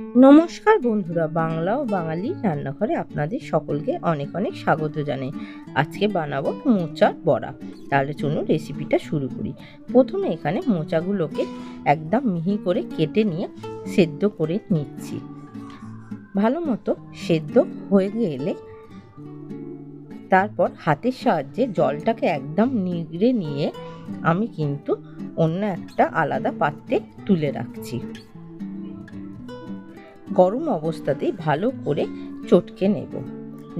নমস্কার বন্ধুরা, বাংলা ও বাঙালি রান্নাঘরে আপনাদের সকলকে অনেক অনেক স্বাগত জানাই। আজকে বানাবো মোচার বড়া। তাহলে চলুন রেসিপিটা শুরু করি। প্রথমে এখানে মোচাগুলোকে একদম মিহি করে কেটে নিয়ে সেদ্ধ করে নিচ্ছি। ভালো মতো সেদ্ধ হয়ে গেলে তারপর হাতের সাহায্যে জলটাকে একদম নিগড়ে নিয়ে আমি কিন্তু অন্য একটা আলাদা পাত্রে তুলে রাখছি। গরম অবস্থাতেই ভালো করে চটকে নেব,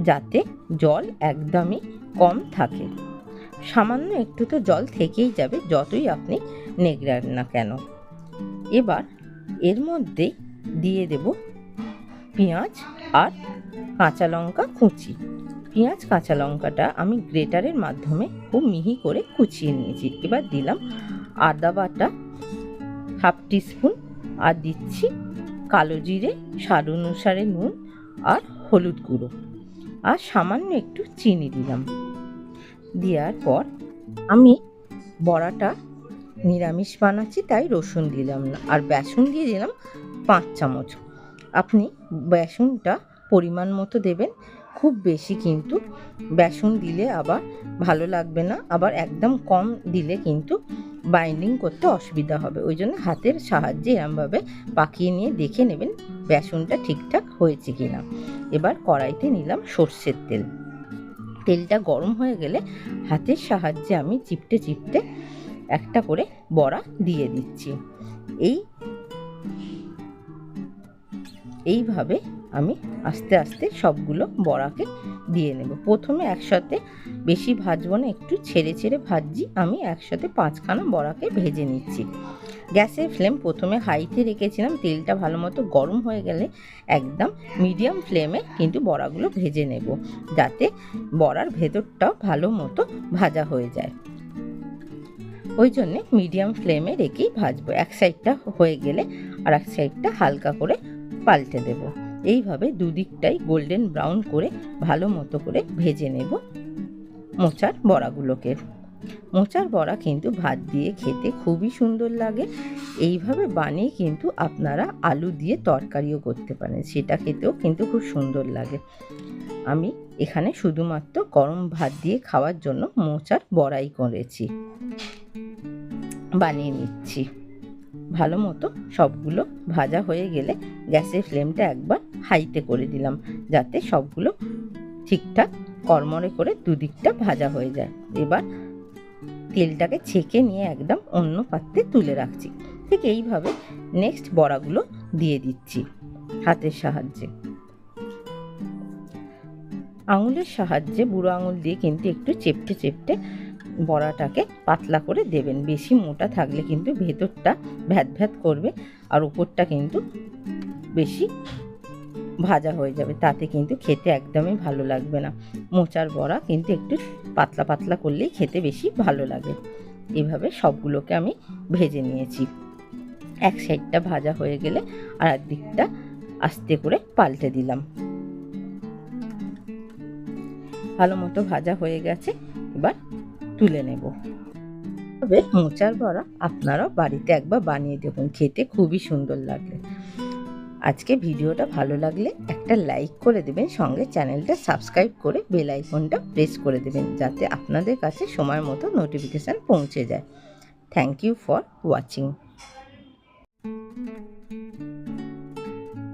যাতে জল একদমই কম থাকে। সামান্য একটু তো জল থেকেই যাবে, যতই আপনি নেগড়ান না কেন। এবার এর মধ্যে দিয়ে দেব পেঁয়াজ আর কাঁচা লঙ্কা কুচি। পেঁয়াজ, কাঁচা লঙ্কাটা আমি গ্রেটারের মাধ্যমে খুব মিহি করে কুচিয়ে নিয়েছি। এবার দিলাম আদা বাটা হাফ টিস্পুন আর দিচ্ছি কালো জিরে, স্বাদ অনুসারে নুন আর হলুদ গুঁড়ো। আর সামান্য একটু চিনি দিলাম। দেওয়ার পর আমি বড়াটা নিরামিষ বানাচ্ছি, তাই রসুন দিলাম না। আর বেসন দিয়ে দিলাম পাঁচ চামচ। আপনি বেসনটা পরিমাণ মতো দেবেন, খুব বেশি কিন্তু। বেসন দিলে আবার ভালো লাগবে না। আবার একদম কম দিলে কিন্তু বাইন্ডিং করতে অসুবিধা হবে। ওই জন্য হাতের সাহায্যে এরমভাবে পাকিয়ে নিয়ে দেখে নেবেন বেসনটা ঠিকঠাক হয়েছে কি না এবার কড়াইতে নিলাম সর্ষের তেল। তেলটা গরম হয়ে গেলে হাতের সাহায্যে আমি চিপটে চিপটে একটা করে বড়া দিয়ে দিচ্ছি। এই এইভাবে আমি আস্তে আস্তে সবগুলো বড়াকে দিয়ে নেব। প্রথমে একসাথে বেশি ভাজবো না, একটু ছেড়ে ছেড়ে ভাজছি। আমি একসাথে পাঁচখানা বড়াকে ভেজে নিচ্ছি। গ্যাসের ফ্লেম প্রথমে হাইতে রেখেছিলাম, তেলটা ভালো মতো গরম হয়ে গেলে একদম মিডিয়াম ফ্লেমে কিন্তু বড়াগুলো ভেজে নেব, যাতে বড়ার ভেতরটাও ভালো মতো ভাজা হয়ে যায়। ওই জন্যে মিডিয়াম ফ্লেমে রেখেই ভাজবো। এক সাইডটা হয়ে গেলে আর এক সাইডটা হালকা করে পাল্টে দেব। এইভাবে দুদিকটাই গোল্ডেন ব্রাউন করে ভালো মতো করে ভেজে নেব। মোচার বড়াগুলোকে। মোচার বড়া কিন্তু ভাত দিয়ে খেতে খুবই সুন্দর লাগে। এইভাবে বানিয়ে কিন্তু আপনারা আলু দিয়ে তরকারিও করতে পারেন। সেটা খেতেও কিন্তু খুব সুন্দর লাগে। আমি এখানে শুধুমাত্র গরম ভাত দিয়ে খাওয়ার জন্য মোচার বড়াই করেছি। বানিয়ে নিচ্ছি। ভালো মতো সবগুলো ভাজা হয়ে গেলে গ্যাসের ফ্লেমটা একবার হাইতে করে দিলাম। যাতে সবগুলো ঠিকঠাক কর্মরে করে দুদিকটা ভাজা হয়ে যায়। এবার তেলটাকে ছেঁকে নিয়ে একদম অন্য পাত্রে তুলে রাখছি। ঠিক এইভাবে নেক্সট বড়াগুলো দিয়ে দিচ্ছি হাতের সাহায্যে। আঙুলের সাহায্যে বুড়ো আঙুল দিয়ে কিন্তু একটু চেপটে চেপটে বড়াটাকে পাতলা করে দেবেন। বেশি মোটা থাকলে কিন্তু ভেতরটা ভ্যাত ভ্যাত করবে আর উপরটা কিন্তু বেশি ভাজা হয়ে যাবে। তাতে কিন্তু খেতে একদমই ভালো লাগবে না। মোচার বড়া কিন্তু একটু পাতলা পাতলা করলেই খেতে বেশি ভালো লাগে। এভাবে সবগুলোকে আমি ভেজে নিয়েছি। এক সাইডটা ভাজা হয়ে গেলে আর একদিকটা আস্তে করে পাল্টে দিলাম। ভালো মতো ভাজা হয়ে গেছে, এবার তুলে নেব। তবে মোচার বড়া আপনারাও বাড়িতে একবার বানিয়ে দেখুন, খেতে খুবই সুন্দর লাগে। আজকে ভিডিওটা ভালো লাগলে একটা লাইক করে দেবেন, সঙ্গে চ্যানেলটা সাবস্ক্রাইব করে বেল আইকনটা প্রেস করে দেবেন, যাতে আপনাদের কাছে সময় মতো নোটিফিকেশান পৌঁছে যায়। Thank you for watching